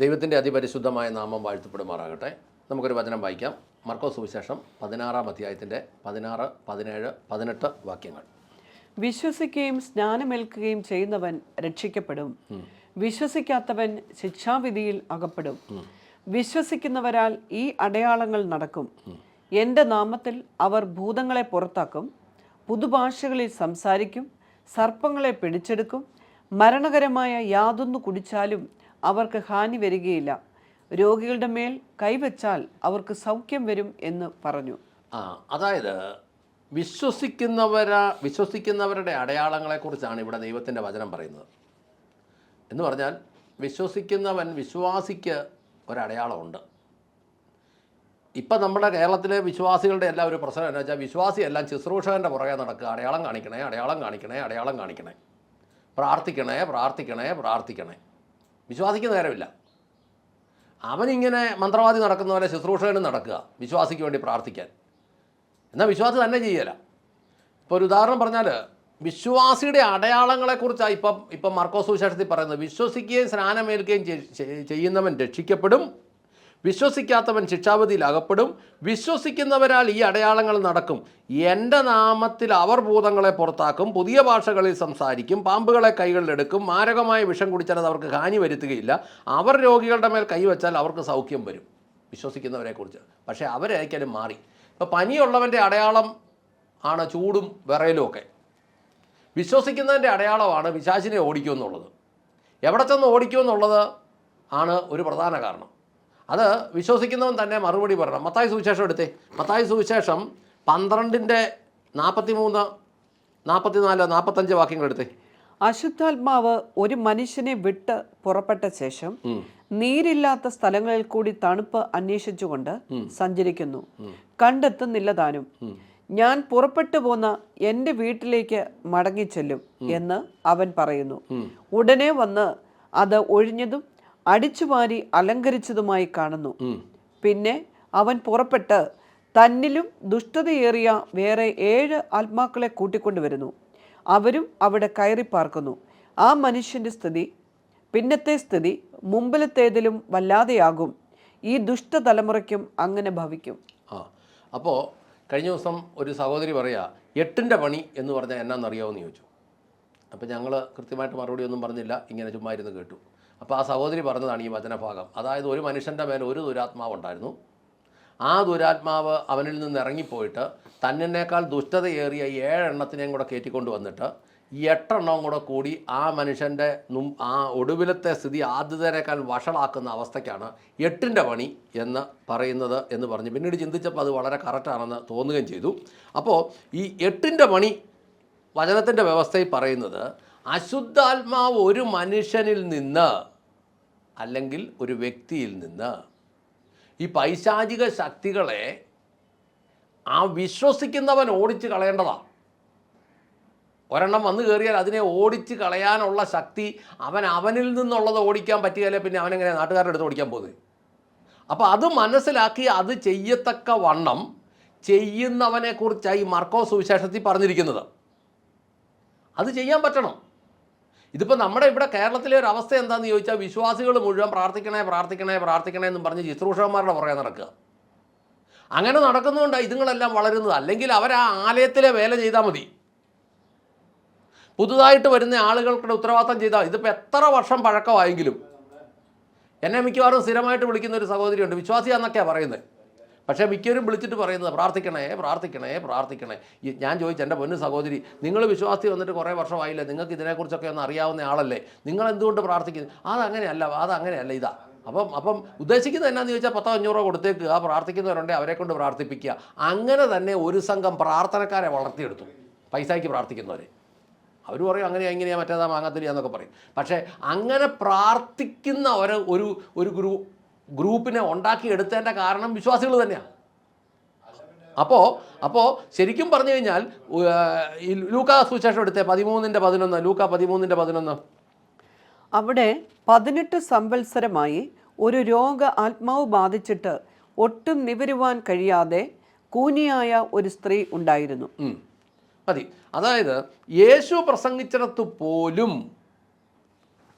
ദൈവത്തിന്റെ അതിപരിശുദ്ധമായ നാമം വാഴ്ത്തപ്പെടുമാറാകട്ടെ. നമുക്കൊരു വചനം വായിക്കാം. മർക്കോ സുവിശേഷം പതിനാറാം അധ്യായത്തിന്റെ പതിനാറ് പതിനേഴ് പതിനെട്ട് വാക്യങ്ങൾ. വിശ്വസിക്കുകയും സ്നാനമേൽക്കുകയും ചെയ്യുന്നവൻ രക്ഷിക്കപ്പെടും. വിശ്വസിക്കാത്തവൻ ശിക്ഷാവിധിയിൽ അകപ്പെടും. വിശ്വസിക്കുന്നവരാൽ ഈ അടയാളങ്ങൾ നടക്കും. എന്റെ നാമത്തിൽ അവർ ഭൂതങ്ങളെ പുറത്താക്കും. പുതുഭാഷകളിൽ സംസാരിക്കും. സർപ്പങ്ങളെ പിടിച്ചെടുക്കും. മരണകരമായ യാതൊന്നു കുടിച്ചാലും അവർക്ക് ഹാനി വരികയില്ല. രോഗികളുടെ മേൽ കൈവച്ചാൽ അവർക്ക് സൗഖ്യം വരും എന്ന് പറഞ്ഞു. ആ അതായത് വിശ്വസിക്കുന്നവരാ വിശ്വസിക്കുന്നവരുടെ അടയാളങ്ങളെക്കുറിച്ചാണ് ഇവിടെ ദൈവത്തിന്റെ വചനം പറയുന്നത്. എന്ന് പറഞ്ഞാൽ വിശ്വസിക്കുന്നവൻ വിശ്വാസിക്ക് ഒരടയാളമുണ്ട്. ഇപ്പം നമ്മുടെ കേരളത്തിലെ വിശ്വാസികളുടെ എല്ലാം ഒരു പ്രശ്നം എന്ന് വെച്ചാൽ വിശ്വാസി എല്ലാം ശുശ്രൂഷകന്റെ പുറകെ നടക്കുക. അടയാളം കാണിക്കണേ അടയാളം കാണിക്കണേ അടയാളം കാണിക്കണേ. പ്രാർത്ഥിക്കണേ പ്രാർത്ഥിക്കണേ പ്രാർത്ഥിക്കണേ. വിശ്വാസിക്ക് നേരമില്ല. അവനിങ്ങനെ മന്ത്രവാദി നടക്കുന്ന പോലെ ശുശ്രൂഷകനും നടക്കുക വിശ്വാസിക്ക് വേണ്ടി പ്രാർത്ഥിക്കാൻ. എന്നാൽ വിശ്വാസി തന്നെ ചെയ്യല. ഇപ്പോൾ ഒരു ഉദാഹരണം പറഞ്ഞാൽ വിശ്വാസിയുടെ അടയാളങ്ങളെക്കുറിച്ചാണ് ഇപ്പം ഇപ്പം മർക്കോസ് വിശേഷത്തിൽ പറയുന്നത്. വിശ്വസിക്കുകയും സ്നാനമേൽക്കുകയും ചെയ്- ചെയ്- ചെയ്യുന്നവൻ രക്ഷിക്കപ്പെടും വിശ്വസിക്കാത്തവൻ ശിക്ഷാവധിയിൽ അകപ്പെടും. വിശ്വസിക്കുന്നവരാൽ ഈ അടയാളങ്ങൾ നടക്കും. എന്റെ നാമത്തിൽ അവർ ഭൂതങ്ങളെ പുറത്താക്കും. പുതിയ ഭാഷകളിൽ സംസാരിക്കും. പാമ്പുകളെ കൈകളിലെടുക്കും മാരകമായ വിഷം കുടിച്ചാൽ അത് അവർക്ക് ഹാനി വരുത്തുകയില്ല. അവർ രോഗികളുടെ മേൽ കൈവച്ചാൽ അവർക്ക് സൗഖ്യം വരും. വിശ്വസിക്കുന്നവരെക്കുറിച്ച് പക്ഷേ അവരായിരിക്കാലും മാറി. ഇപ്പോൾ പനിയുള്ളവന്റെ അടയാളം ആണ് ചൂടും വിറയലും ഒക്കെ. വിശ്വസിക്കുന്നതിന്റെ അടയാളമാണ് പിശാചിനെ ഓടിക്കുമെന്നുള്ളത്. എവിടെ ചെന്ന് ഓടിക്കുമെന്നുള്ളത് ആണ് ഒരു പ്രധാന കാരണം. അത് വിശ്വസിക്കുന്നവൻ തന്നെ മറുപടി പറയണം. മത്തായി സുവിശേഷം എടുത്തേ. മത്തായി സുവിശേഷം പന്ത്രണ്ടിന്റെ നാൽപ്പത്തി മൂന്ന് നാൽപ്പത്തിനാല് നാൽപ്പത്തഞ്ച് വാക്യങ്ങൾ എടുത്തേ. അശുദ്ധാത്മാവ് ഒരു മനുഷ്യനെ വിട്ട് പുറപ്പെട്ട ശേഷം നീരില്ലാത്ത സ്ഥലങ്ങളിൽ കൂടി തണുപ്പ് അന്വേഷിച്ചുകൊണ്ട് സഞ്ചരിക്കുന്നു. കണ്ടെത്തുന്നില്ല താനും. ഞാൻ പുറപ്പെട്ടു പോന്ന എന്റെ വീട്ടിലേക്ക് മടങ്ങിച്ചെല്ലും എന്ന് അവൻ പറയുന്നു. ഉടനെ വന്ന് അത് ഒഴിഞ്ഞതും അടിച്ചുമാരി അലങ്കരിച്ചതുമായി കാണുന്നു. പിന്നെ അവൻ പുറപ്പെട്ട് തന്നിലും ദുഷ്ടതയേറിയ വേറെ ഏഴ് ആത്മാക്കളെ കൂട്ടിക്കൊണ്ടുവരുന്നു അവരും അവിടെ കയറി പാർക്കുന്നു. ആ മനുഷ്യന്റെ സ്ഥിതി പിന്നത്തെ സ്ഥിതി മുമ്പിലത്തേതിലും വല്ലാതെയാകും. ഈ ദുഷ്ടതലമുറയ്ക്കും അങ്ങനെ ഭവിക്കും. ആ അപ്പോൾ കഴിഞ്ഞ ദിവസം ഒരു സഹോദരി പറയാ എട്ടിന്റെ പണി എന്ന് പറഞ്ഞാൽ എന്നാണെന്നറിയാമെന്ന് ചോദിച്ചു. അപ്പോൾ ഞങ്ങൾ കൃത്യമായിട്ട് മറുപടി ഒന്നും പറഞ്ഞില്ല ഇങ്ങനെ ചുമ്മാ ഇരുന്ന് കേട്ടു. അപ്പോൾ ആ സഹോദരി പറഞ്ഞതാണ് ഈ വചനഭാഗം. അതായത് ഒരു മനുഷ്യന്റെ മേൽ ഒരു ദുരാത്മാവ് ഉണ്ടായിരുന്നു. ആ ദുരാത്മാവ് അവനിൽ നിന്ന് ഇറങ്ങിപ്പോയിട്ട് തന്നിനേക്കാൾ ദുഷ്ടതയേറിയ ഏഴെണ്ണത്തിനെയും കൂടെ കയറ്റിക്കൊണ്ട് വന്നിട്ട് ഈ എട്ടെണ്ണവും കൂടെ കൂടി ആ മനുഷ്യന്റെ ആ ഒടുവിലത്തെ സ്ഥിതി ആദ്യത്തേക്കാൾ വഷളാക്കുന്ന അവസ്ഥയ്ക്കാണ് എട്ടിന്റെ പണി എന്ന് പറയുന്നത് എന്ന് പറഞ്ഞ്. പിന്നീട് ചിന്തിച്ചപ്പോൾ അത് വളരെ കറക്റ്റാണെന്ന് തോന്നുകയും ചെയ്തു. അപ്പോൾ ഈ എട്ടിന്റെ പണി വചനത്തിന്റെ വ്യവസ്ഥയിൽ പറയുന്നത് അശുദ്ധാത്മാവ് ഒരു മനുഷ്യനിൽ നിന്ന് അല്ലെങ്കിൽ ഒരു വ്യക്തിയിൽ നിന്ന് ഈ പൈശാചിക ശക്തികളെ ആ വിശ്വസിക്കുന്നവൻ ഓടിച്ച് കളയേണ്ടതാണ് ഒരെണ്ണം വന്നു കയറിയാൽ അതിനെ ഓടിച്ച് കളയാനുള്ള ശക്തി അവൻ അവനിൽ നിന്നുള്ളത് ഓടിക്കാൻ പറ്റിയാലേ പിന്നെ അവനെങ്ങനെ നാട്ടുകാരുടെ അടുത്ത് ഓടിക്കാൻ പോകുന്നത്? അപ്പോൾ അത് മനസ്സിലാക്കി അത് ചെയ്യത്തക്ക വണ്ണം ചെയ്യുന്നവനെക്കുറിച്ചായി മർക്കോ സുവിശേഷത്തിൽ പറഞ്ഞിരിക്കുന്നത്. അത് ചെയ്യാൻ പറ്റണം. ഇതിപ്പോൾ നമ്മുടെ ഇവിടെ കേരളത്തിലെ ഒരു അവസ്ഥ എന്താണെന്ന് ചോദിച്ചാൽ വിശ്വാസികൾ മുഴുവൻ പ്രാർത്ഥിക്കണേ പ്രാർത്ഥിക്കണേ പ്രാർത്ഥിക്കണേ എന്നും പറഞ്ഞ് ശുശ്രൂഷകന്മാരുടെ പുറകെ നടക്കുക. അങ്ങനെ നടക്കുന്നതുകൊണ്ടാണ് ഇതുങ്ങളെല്ലാം വളരുന്നത്. അല്ലെങ്കിൽ അവർ ആ ആലയത്തിലെ വേല ചെയ്താൽ മതി. പുതുതായിട്ട് വരുന്ന ആളുകൾക്കുടെ ഉത്തരവാദിത്തം ചെയ്താൽ ഇതിപ്പോൾ എത്ര വർഷം പഴക്കമായെങ്കിലും. എന്നെ മിക്കവാറും സ്ഥിരമായിട്ട് വിളിക്കുന്ന ഒരു സഹോദരിയുണ്ട്. വിശ്വാസിയാന്നൊക്കെയാണ് പറയുന്നത്. പക്ഷേ മിക്കവരും വിളിച്ചിട്ട് പറയുന്നത് പ്രാർത്ഥിക്കണേ പ്രാർത്ഥിക്കണേ പ്രാർത്ഥിക്കണേ. ഞാൻ ചോദിച്ചു എന്റെ പൊന്നു സഹോദരി നിങ്ങൾ വിശ്വാസി വന്നിട്ട് കുറേ വർഷമായില്ലേ? നിങ്ങൾക്ക് ഇതിനെക്കുറിച്ചൊക്കെ ഒന്ന് അറിയാവുന്ന ആളല്ലേ? നിങ്ങൾ എന്തുകൊണ്ട് പ്രാർത്ഥിക്കുന്നു? അതങ്ങനെയല്ല അതങ്ങനെയല്ല ഇതാ. അപ്പം അപ്പം ഉദ്ദേശിക്കുന്നത് എന്നാന്ന് ചോദിച്ചാൽ പത്തോ അഞ്ഞൂറോ കൊടുത്തേക്കുക പ്രാർത്ഥിക്കുന്നവരുണ്ടെങ്കിൽ അവരെ കൊണ്ട് പ്രാർത്ഥിപ്പിക്കുക. അങ്ങനെ തന്നെ ഒരു സംഘം പ്രാർത്ഥനക്കാരെ വളർത്തിയെടുത്തു പൈസയ്ക്ക് പ്രാർത്ഥിക്കുന്നവരെ. അവർ പറയും അങ്ങനെയാ ഇങ്ങനെയാ മറ്റേതാ വാങ്ങത്തില്ല എന്നൊക്കെ പറയും. പക്ഷേ അങ്ങനെ പ്രാർത്ഥിക്കുന്ന ഒരു ഒരു ഗ്രൂ ഗ്രൂപ്പിനെ ഉണ്ടാക്കിയെടുത്തതിന്റെ കാരണം വിശ്വാസികൾ തന്നെയാണ് അപ്പോൾ അപ്പോൾ ശരിക്കും പറഞ്ഞു കഴിഞ്ഞാൽ ഈ ലൂക്ക സുശേഷം എടുത്തേ പതിമൂന്നിന്റെ പതിനൊന്ന് ലൂക്ക പതിമൂന്നിന്റെ പതിനൊന്ന്. അവിടെ പതിനെട്ട് സംവത്സരമായി ഒരു രോഗ ആത്മാവ് ബാധിച്ചിട്ട് ഒട്ടും നിവരുവാൻ കഴിയാതെ കൂനിയായ ഒരു സ്ത്രീ ഉണ്ടായിരുന്നു. മതി. അതായത് യേശു പ്രസംഗിച്ചിടത്ത് പോലും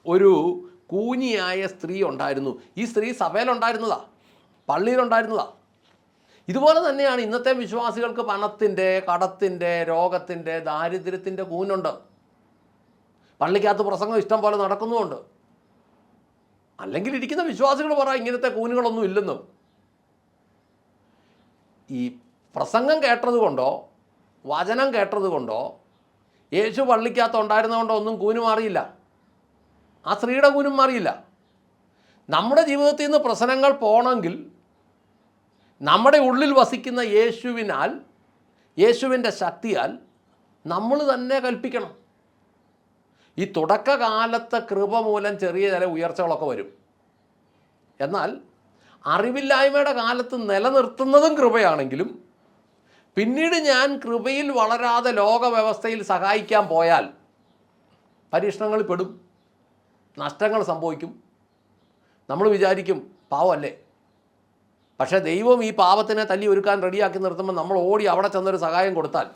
ഒരു കൂനിയായ സ്ത്രീ ഉണ്ടായിരുന്നു. ഈ സ്ത്രീ സഭയിലുണ്ടായിരുന്നതാ. പള്ളിയിലുണ്ടായിരുന്നതാ. ഇതുപോലെ തന്നെയാണ് ഇന്നത്തെ വിശ്വാസികൾക്ക് പണത്തിന്റെ കടത്തിന്റെ രോഗത്തിന്റെ ദാരിദ്ര്യത്തിന്റെ കൂനുണ്ട്. പള്ളിക്കകത്ത് പ്രസംഗം ഇഷ്ടം പോലെ നടക്കുന്നുമുണ്ട്. അല്ലെങ്കിൽ ഇരിക്കുന്ന വിശ്വാസികൾ പറ ഇങ്ങനത്തെ കൂനുകളൊന്നും ഇല്ലെന്നും. ഈ പ്രസംഗം കേട്ടതുകൊണ്ടോ വചനം കേട്ടതുകൊണ്ടോ യേശു പള്ളിക്കകത്ത് ഉണ്ടായിരുന്നതുകൊണ്ടോ ഒന്നും കൂനു മാറിയില്ല. ആ സ്ത്രീയുടെ കൂനും മാറിയില്ല. നമ്മുടെ ജീവിതത്തിൽ നിന്ന് പ്രശ്നങ്ങൾ പോകണമെങ്കിൽ നമ്മുടെ ഉള്ളിൽ വസിക്കുന്ന യേശുവിനാൽ യേശുവിന്റെ ശക്തിയാൽ നമ്മൾ തന്നെ കൽപ്പിക്കണം. ഈ തുടക്കകാലത്തെ കൃപ മൂലം ചെറിയ ചില ഉയർച്ചകളൊക്കെ വരും. എന്നാൽ അറിവില്ലായ്മയുടെ കാലത്ത് നിലനിർത്തുന്നതും കൃപയാണെങ്കിലും പിന്നീട് ഞാൻ കൃപയിൽ വളരാതെ ലോകവ്യവസ്ഥയിൽ സഹായിക്കാൻ പോയാൽ പരീക്ഷണങ്ങളിൽ പെടും. നഷ്ടങ്ങൾ സംഭവിക്കും. നമ്മൾ വിചാരിക്കും പാവമല്ലേ? പക്ഷേ ദൈവം ഈ പാപത്തിനെ തല്ലി ഒരുക്കാൻ റെഡിയാക്കി നിർത്തുമ്പോൾ നമ്മൾ ഓടി അവിടെ ചെന്നൊരു സഹായം കൊടുത്താൽ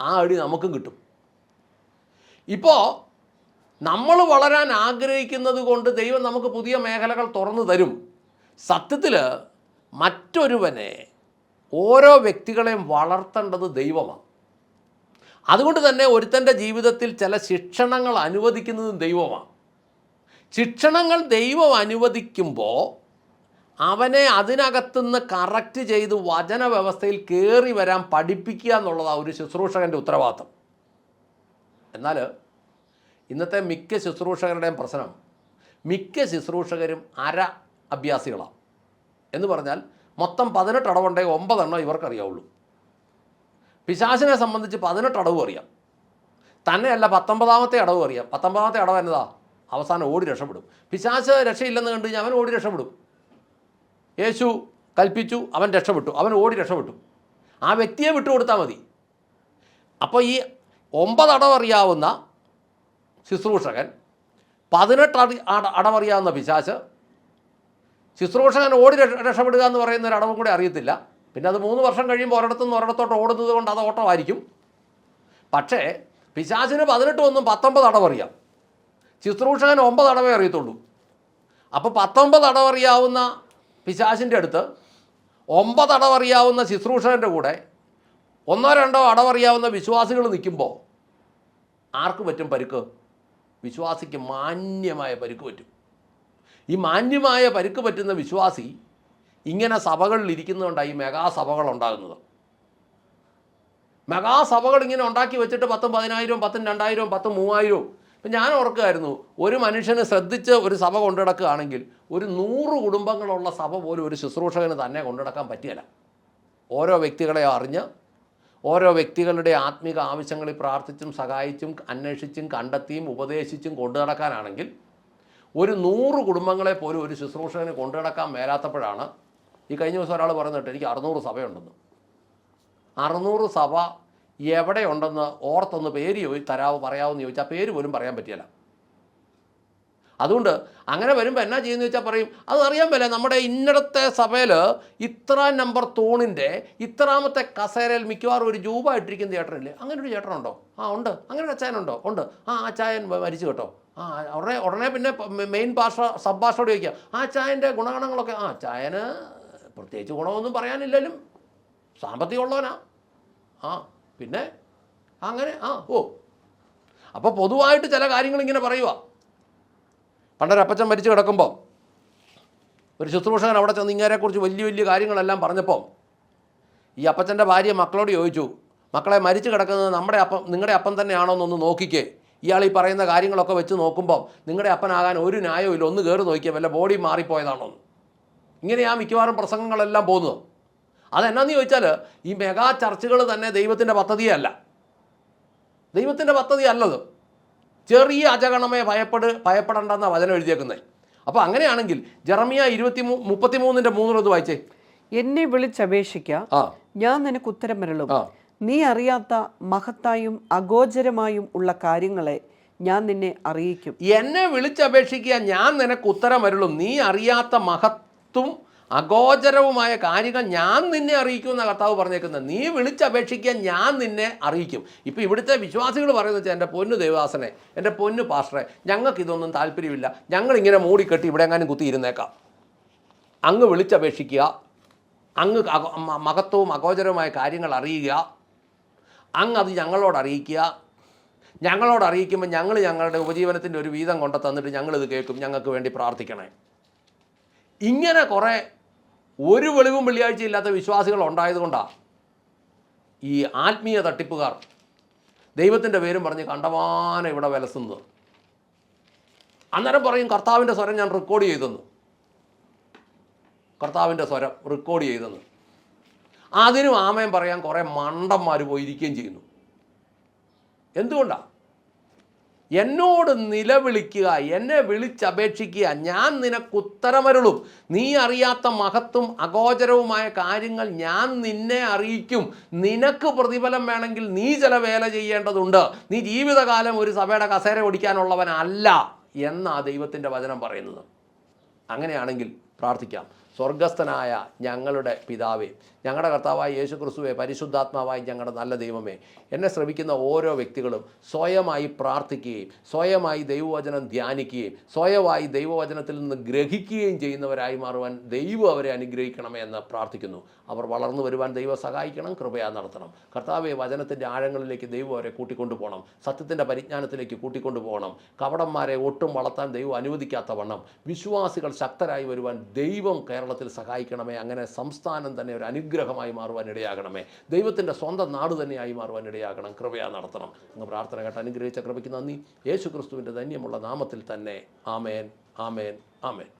ആ അടി നമുക്കും കിട്ടും. ഇപ്പോൾ നമ്മൾ വളരാൻ ആഗ്രഹിക്കുന്നത് കൊണ്ട് ദൈവം നമുക്ക് പുതിയ മേഖലകൾ തുറന്നു തരും. സത്യത്തിൽ മറ്റൊരുവനെ ഓരോ വ്യക്തികളെയും വളർത്തേണ്ടത് ദൈവമാണ്. അതുകൊണ്ട് തന്നെ ഒരുത്തന്റെ ജീവിതത്തിൽ ചില ശിക്ഷണങ്ങൾ അനുവദിക്കുന്നതും ദൈവമാണ്. ശിക്ഷണങ്ങൾ ദൈവം അനുവദിക്കുമ്പോൾ അവനെ അതിനകത്തുനിന്ന് കറക്റ്റ് ചെയ്ത് വചന വ്യവസ്ഥയിൽ കയറി വരാൻ പഠിപ്പിക്കുക എന്നുള്ളതാണ് ഒരു ശുശ്രൂഷകന്റെ ഉത്തരവാദിത്വം എന്നാൽ ഇന്നത്തെ മിക്ക ശുശ്രൂഷകരുടെയും പ്രശ്നം മിക്ക ശുശ്രൂഷകരും അര അഭ്യാസികളാണ് എന്ന് പറഞ്ഞാൽ മൊത്തം പതിനെട്ട് അടവുണ്ടെങ്കിൽ ഒമ്പതെണ്ണം ഇവർക്കറിയാവുള്ളൂ. പിശാചിനെ സംബന്ധിച്ച് പതിനെട്ട് അടവും അറിയാം. തന്നെയല്ല പത്തൊമ്പതാമത്തെ അടവും അറിയാം. പത്തൊമ്പതാമത്തെ അടവ് എന്നതാ? അവസാനം ഓടി രക്ഷപ്പെടും. പിശാച് രക്ഷയില്ലെന്ന് കണ്ടു കഴിഞ്ഞാൽ അവൻ ഓടി രക്ഷപ്പെടും. യേശു കൽപ്പിച്ചു അവൻ രക്ഷപ്പെട്ടു അവൻ ഓടി രക്ഷപ്പെട്ടു. ആ വ്യക്തിയെ വിട്ടുകൊടുത്താൽ മതി. അപ്പോൾ ഈ ഒമ്പതടവറിയാവുന്ന ശുശ്രൂഷകൻ പതിനെട്ട് അടി അട അടവറിയാവുന്ന പിശാച്ച് ശുശ്രൂഷകൻ ഓടി രക്ഷ- രക്ഷപ്പെടുക എന്ന് പറയുന്ന ഒരു അടവും കൂടി അറിയത്തില്ല. പിന്നെ അത് മൂന്ന് വർഷം കഴിയുമ്പോൾ ഒരിടത്തുനിന്ന് ഒരിടത്തോട്ട് ഓടുന്നത് കൊണ്ട് അത് ഓട്ടമായിരിക്കും. പക്ഷേ പിശാചിന് പതിനെട്ട് ഒന്നും പത്തൊമ്പത് അടവറിയാം. ശുശ്രൂഷകൻ ഒമ്പത് അടവേ അറിയത്തുള്ളൂ. അപ്പോൾ പത്തൊമ്പത് അടവറിയാവുന്ന പിശാശിന്റെ അടുത്ത് ഒമ്പത് അടവറിയാവുന്ന ശുശ്രൂഷകന്റെ കൂടെ ഒന്നോ രണ്ടോ അടവറിയാവുന്ന വിശ്വാസികൾ നിൽക്കുമ്പോൾ ആർക്ക് പറ്റും പരുക്ക്? വിശ്വാസിക്ക് മാന്യമായ പരുക്ക് പറ്റും. ഈ മാന്യമായ പരുക്ക് പറ്റുന്ന വിശ്വാസി ഇങ്ങനെ സഭകളിൽ ഇരിക്കുന്നതുകൊണ്ടാണ് ഈ മെഗാസഭകൾ ഉണ്ടാകുന്നത്. മെഗാസഭകൾ ഇങ്ങനെ ഉണ്ടാക്കി വെച്ചിട്ട് പത്തും പതിനായിരവും പത്തും രണ്ടായിരവും പത്തും മൂവായിരവും ഇപ്പം ഞാൻ ഓർക്കുമായിരുന്നു ഒരു മനുഷ്യന് ശ്രദ്ധിച്ച് ഒരു സഭ കൊണ്ടുനടക്കുകയാണെങ്കിൽ ഒരു നൂറ് കുടുംബങ്ങളുള്ള സഭ പോലും ഒരു ശുശ്രൂഷകന് തന്നെ കൊണ്ടുനടക്കാൻ പറ്റിയല്ല ഓരോ വ്യക്തികളെ അറിഞ്ഞ് ഓരോ വ്യക്തികളുടെ ആത്മീക ആവശ്യങ്ങളിൽ പ്രാർത്ഥിച്ചും സഹായിച്ചും അന്വേഷിച്ചും കണ്ടെത്തിയും ഉപദേശിച്ചും കൊണ്ടു നടക്കാനാണെങ്കിൽ ഒരു നൂറ് കുടുംബങ്ങളെ പോലും ഒരു ശുശ്രൂഷകന് കൊണ്ടു നടക്കാൻ മേലാത്തപ്പോഴാണ് ഈ കഴിഞ്ഞ ദിവസം ഒരാൾ പറയുന്നിട്ട് എനിക്ക് അറുന്നൂറ് സഭയുണ്ടെന്ന്. അറുന്നൂറ് സഭ എവിടെയുണ്ടെന്ന് ഓർത്തൊന്ന് പേര് ചോദി തരാവോ പറയാവോ എന്ന് ചോദിച്ചാൽ പേര് പോലും പറയാൻ പറ്റിയല്ല. അതുകൊണ്ട് അങ്ങനെ വരുമ്പോൾ എന്നാ ചെയ്യുന്നു വെച്ചാൽ പറയും അത് അറിയാൻ പറ്റില്ല നമ്മുടെ ഇന്നടത്തെ സഭയിൽ ഇത്ര നമ്പർ തൂണിന്റെ ഇത്രാമത്തെ കസേരയിൽ മിക്കവാറും ഒരു ജൂബ ഇട്ടിരിക്കുന്ന ചേട്ടനില്ലേ? അങ്ങനെ ഒരു ചേട്ടനുണ്ടോ? ആ ഉണ്ട്. അങ്ങനെ ഒരു അച്ചായനുണ്ടോ? ഉണ്ട്. ആ അച്ചായൻ മരിച്ചു കേട്ടോ. ആ ഉടനെ ഉടനെ പിന്നെ മെയിൻ ഭാഷ സബ് ഭാഷയോട് ചോദിക്കുക ആ ചായന്റെ ഗുണഗണങ്ങളൊക്കെ ആ ചായന് പ്രത്യേകിച്ച് ഗുണമൊന്നും പറയാനില്ലെങ്കിലും സാമ്പത്തികമുള്ളവനാ. ആ പിന്നെ അങ്ങനെ ആ ഓ. അപ്പോൾ പൊതുവായിട്ട് ചില കാര്യങ്ങൾ ഇങ്ങനെ പറയുക പണ്ടൊരു അപ്പച്ചൻ മരിച്ചു കിടക്കുമ്പോൾ ഒരു ശുശ്രൂഷകൻ അവിടെ ചെന്ന് ഇങ്ങേരെക്കുറിച്ച് വലിയ വലിയ കാര്യങ്ങളെല്ലാം പറഞ്ഞപ്പോൾ ഈ അപ്പച്ചന്റെ ഭാര്യ മക്കളോട് ചോദിച്ചു മക്കളെ മരിച്ചു കിടക്കുന്നത് നമ്മുടെ അപ്പം നിങ്ങളുടെ അപ്പം തന്നെയാണോ എന്നൊന്ന് നോക്കിക്കേ. ഇയാൾ ഈ പറയുന്ന കാര്യങ്ങളൊക്കെ വെച്ച് നോക്കുമ്പോൾ നിങ്ങളുടെ അപ്പനാകാൻ ഒരു ന്യായവും ഇല്ല ഒന്ന് കയറി നോക്കിയാൽ വല്ല ബോഡി മാറിപ്പോയതാണോ ഇങ്ങനെയാ മിക്കവാറും പ്രസംഗങ്ങളെല്ലാം പോകുന്നത്. അതെന്നാന്ന് ചോദിച്ചാൽ ഈ മെഗാ ചർച്ചുകൾ തന്നെ ദൈവത്തിന്റെ പദ്ധതിയല്ല ദൈവത്തിന്റെ പദ്ധതി അല്ലത്. ചെറിയ അജഗണമേ ഭയപ്പെട് ഭയപ്പെടേണ്ടെന്ന വചനം എഴുതിയേക്കുന്നത് അപ്പോൾ അങ്ങനെയാണെങ്കിൽ ജെറമിയ ഇരുപത്തി മൂ മുപ്പത്തി മൂന്നിന്റെ മൂന്നിലൊന്ന് വായിച്ചേ. എന്നെ വിളിച്ചപേക്ഷിക്ക ഞാൻ നിനക്ക് ഉത്തരം വരളും. നീ അറിയാത്ത മഹത്തായും അഗോചരമായും ഉള്ള കാര്യങ്ങളെ ഞാൻ നിന്നെ അറിയിക്കും. എന്നെ വിളിച്ചപേക്ഷിക്കുക ഞാൻ നിനക്ക് ഉത്തരം വരുള്ളൂ നീ അറിയാത്ത മഹത്തും അഗോചരവുമായ കാര്യങ്ങൾ ഞാൻ നിന്നെ അറിയിക്കും എന്ന കർത്താവ് പറഞ്ഞേക്കുന്നത്. നീ വിളിച്ചപേക്ഷിക്കാൻ ഞാൻ നിന്നെ അറിയിക്കും. ഇപ്പോൾ ഇവിടുത്തെ വിശ്വാസികൾ പറയുന്നത് വെച്ചാൽ എന്റെ പൊന്നു ദേവദാസനെ എന്റെ പൊന്നു പാസ്റ്ററെ ഞങ്ങൾക്ക് ഇതൊന്നും താല്പര്യമില്ല. ഞങ്ങളിങ്ങനെ മൂടിക്കെട്ടി ഇവിടെ എങ്ങാനും കുത്തിയിരുന്നേക്കാം. അങ്ങ് വിളിച്ചപേക്ഷിക്കുക അങ്ങ് മഹത്വവും അഗോചരവുമായ കാര്യങ്ങൾ അറിയുക അങ്ങ് അത് ഞങ്ങളോട് അറിയിക്കുക. ഞങ്ങളോട് അറിയിക്കുമ്പോൾ ഞങ്ങൾ ഞങ്ങളുടെ ഉപജീവനത്തിന്റെ ഒരു വീതം കൊണ്ടു തന്നിട്ട് ഞങ്ങളിത് കേൾക്കും. ഞങ്ങൾക്ക് വേണ്ടി പ്രാർത്ഥിക്കണേ. ഇങ്ങനെ കുറേ ഒരു വെളിവും വെള്ളിയാഴ്ചയില്ലാത്ത വിശ്വാസികൾ ഉണ്ടായതുകൊണ്ടാണ് ഈ ആത്മീയ തട്ടിപ്പുകാർ ദൈവത്തിന്റെ പേരും പറഞ്ഞ് കണ്ടമാനം ഇവിടെ വിലസുന്നത്. അന്നേരം പറയും കർത്താവിന്റെ സ്വരം ഞാൻ റെക്കോർഡ് ചെയ്തെന്ന്. കർത്താവിന്റെ സ്വരം റെക്കോർഡ് ചെയ്തെന്ന്. അതിനും ആമയം പറയാൻ കുറേ മണ്ടന്മാർ പോയിരിക്കുകയും ചെയ്യുന്നു. എന്തുകൊണ്ടാണ് എന്നോട് നിലവിളിക്കുക എന്നെ വിളിച്ചപേക്ഷിക്കുക. ഞാൻ നിനക്ക് ഉത്തരമരുളും. നീ അറിയാത്ത മഹത്തും അഗോചരവുമായ കാര്യങ്ങൾ ഞാൻ നിന്നെ അറിയിക്കും. നിനക്ക് പ്രതിഫലം വേണമെങ്കിൽ നീ ചില വേല ചെയ്യേണ്ടതുണ്ട്. നീ ജീവിതകാലം ഒരു സഭയുടെ കസേര ഓടിക്കാനുള്ളവനല്ല എന്നാ ദൈവത്തിന്റെ വചനം പറയുന്നത്. അങ്ങനെയാണെങ്കിൽ പ്രാർത്ഥിക്കാം. സ്വർഗസ്ഥനായ ഞങ്ങളുടെ പിതാവേ ഞങ്ങളുടെ കർത്താവായ യേശു ക്രിസ്തുവെ പരിശുദ്ധാത്മാവായി ഞങ്ങളുടെ നല്ല ദൈവമേ എന്നെ ശ്രമിക്കുന്ന ഓരോ വ്യക്തികളും സ്വയമായി പ്രാർത്ഥിക്കുകയും സ്വയമായി ദൈവവചനം ധ്യാനിക്കുകയും സ്വയമായി ദൈവവചനത്തിൽ നിന്ന് ഗ്രഹിക്കുകയും ചെയ്യുന്നവരായി മാറുവാൻ ദൈവം അവരെ അനുഗ്രഹിക്കണമേ എന്ന് പ്രാർത്ഥിക്കുന്നു. അവർ വളർന്നു വരുവാൻ ദൈവം സഹായിക്കണം കൃപയാ നടത്തണം. കർത്താവെ വചനത്തിന്റെ ആഴങ്ങളിലേക്ക് ദൈവം അവരെ കൂട്ടിക്കൊണ്ടു പോകണം. സത്യത്തിന്റെ പരിജ്ഞാനത്തിലേക്ക് കൂട്ടിക്കൊണ്ടു പോകണം. കവടന്മാരെ ഒട്ടും വളർത്താൻ ദൈവം അനുവദിക്കാത്ത വണ്ണം. വിശ്വാസികൾ ശക്തരായി വരുവാൻ ദൈവം കേരളത്തിൽ സഹായിക്കണമേ അങ്ങനെ സംസ്ഥാനം തന്നെ ഒരു അനുഗ്രഹമായി മാറുവാൻ ഇടയാകണമേ ദൈവത്തിന്റെ സ്വന്തം നാട് തന്നെയായി മാറുവാൻ ഇടയാകണം കൃപയാ നടത്തണം. അങ്ങ് പ്രാർത്ഥന കേട്ട് അനുഗ്രഹിച്ച കൃപയ്ക്ക് നന്ദി. യേശു ക്രിസ്തുവിന്റെ ധന്യമുള്ള നാമത്തിൽ തന്നെ ആമേൻ ആമേൻ ആമേൻ.